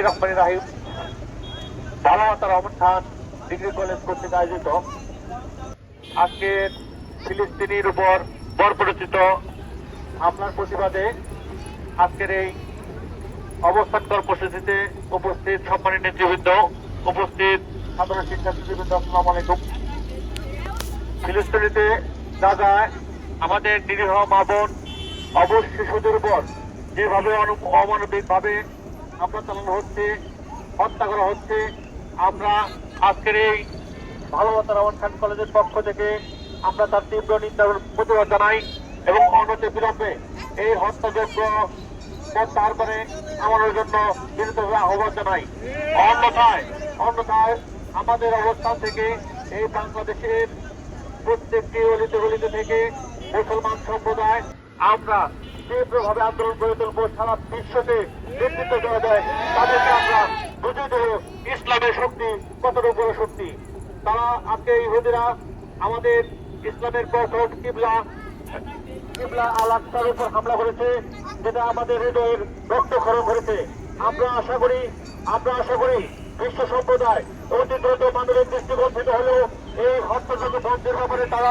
রহমান রাহিম ভালোবাসার অনুষ্ঠান degree college কর্তৃক আয়োজিত। আজকে ফিলিস্তিনির উপর বর্বরচিত হামলার প্রতিবাদে আজকের এই অবস্থান কর্মসূচিতে উপস্থিত সম্মানিত নেতৃবৃন্দ, উপস্থিত সাধারণ শিক্ষার্থীবৃন্দ আসসালামু আলাইকুম। ফিলিস্তিনিতে গাজায় আমাদের নিরীহ মা বোন অবশ শিশুদের উপর যেভাবে অমানবিকভাবে হামলা চালানো হচ্ছে, হত্যা করা হচ্ছে। আমরা আজকের এই ভালোবাসা রহমান খান কলেজের পক্ষ থেকে আমরা তার তীব্র নিন্দা প্রতিবাদ জানাই এবং অনতি বিলম্বে এই হত্যাযোগ্য তারপরে আমাদের জন্য বিনীতভাবে আহ্বান জানাই। অন্যথায় অন্যথায় আমাদের অবস্থান থেকে এই বাংলাদেশের প্রত্যেকটি অলিতে গলিতে থেকে মুসলমান সম্প্রদায়, আমরা তীব্রভাবে আন্দোলন করে তুলবো সারা বিশ্বকে নেতৃত্ব দেওয়া যায়। তাদেরকে আমরা বুঝিয়ে দেবো ইসলামের শক্তি কতটুকু বড় শক্তি। তারা আজকে ইহুদিরা আমাদের ইসলামের প্রথম কিবলা কিবলা আল উপর হামলা করেছে, যেটা আমাদের হৃদয়ের রক্ত রক্তক্ষরণ করেছে। আমরা আশা করি, আমরা আশা করি বিশ্ব সম্প্রদায় অতি দ্রুত মানবিক দৃষ্টিকোণ থেকে হলেও এই হত্যাযোগ্য বন্ধের ব্যাপারে তারা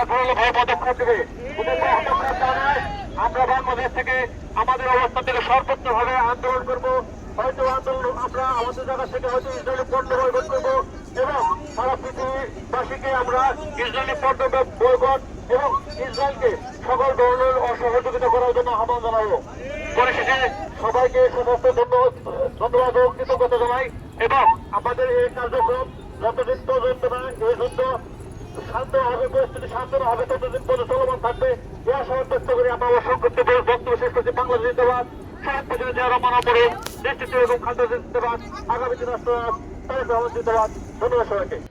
দেবে কোনো পদক্ষেপ তা নয়। আমরা বাংলাদেশ থেকে আমাদের অবস্থান থেকে সর্বোচ্চভাবে আন্দোলন করব। হয়তো আন্দোলন আমরা আমাদের জায়গা থেকে হয়তো ইসরায়েলি পণ্য বয়কট করব এবং সারা পৃথিবীবাসীকে আমরা ইসরায়েলি পণ্য বয়কট এবং ইসরায়েলকে সকল ধরনের অসহযোগিতা করার জন্য আহ্বান জানাব। পরিশেষে সবাইকে সমস্ত ধন্যবাদ ধন্যবাদ ও কৃতজ্ঞতা জানাই এবং আমাদের এই কার্যক্রম যতদিন পর্যন্ত না এই যুদ্ধ শান্ত হবে, পরিস্থিতি শান্ত না হবে, ততদিন পর্যন্ত চলমান থাকবে। এই আশা ব্যক্ত করে আমরা অসংখ্য বক্তব্য শেষ করছি। বাংলাদেশ জিন্দাবাদ। শহীদ প্রেসিডেন্ট জিয়া রহমান অপরে নেতৃত্ব এবং খাদ্য জিন্দাবাদ। আগামী দিন রাষ্ট্রনাথ তারেক রহমান ধন্যবাদ সবাইকে।